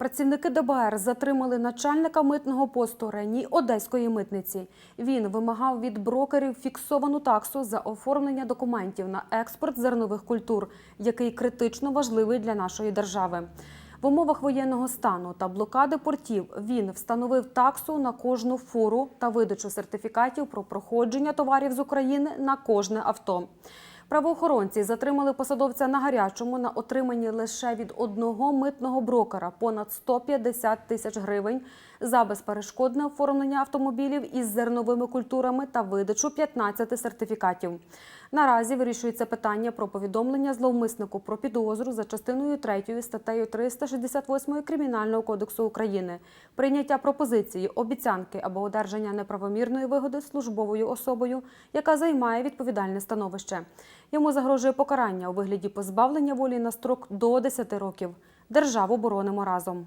Працівники ДБР затримали начальника митного посту Рені Одеської митниці. Він вимагав від брокерів фіксовану таксу за оформлення документів на експорт зернових культур, який критично важливий для нашої держави. В умовах воєнного стану та блокади портів він встановив таксу на кожну фуру та видачу сертифікатів про проходження товарів з України на кожне авто. Правоохоронці затримали посадовця на гарячому на отриманні лише від одного митного брокера понад 150 тисяч гривень за безперешкодне оформлення автомобілів із зерновими культурами та видачу 15 сертифікатів. Наразі вирішується питання про повідомлення зловмиснику про підозру за частиною 3 статтею 368 Кримінального кодексу України, прийняття пропозиції, обіцянки або одержання неправомірної вигоди службовою особою, яка займає відповідальне становище. Йому загрожує покарання у вигляді позбавлення волі на строк до 10 років. Державу боронимо разом.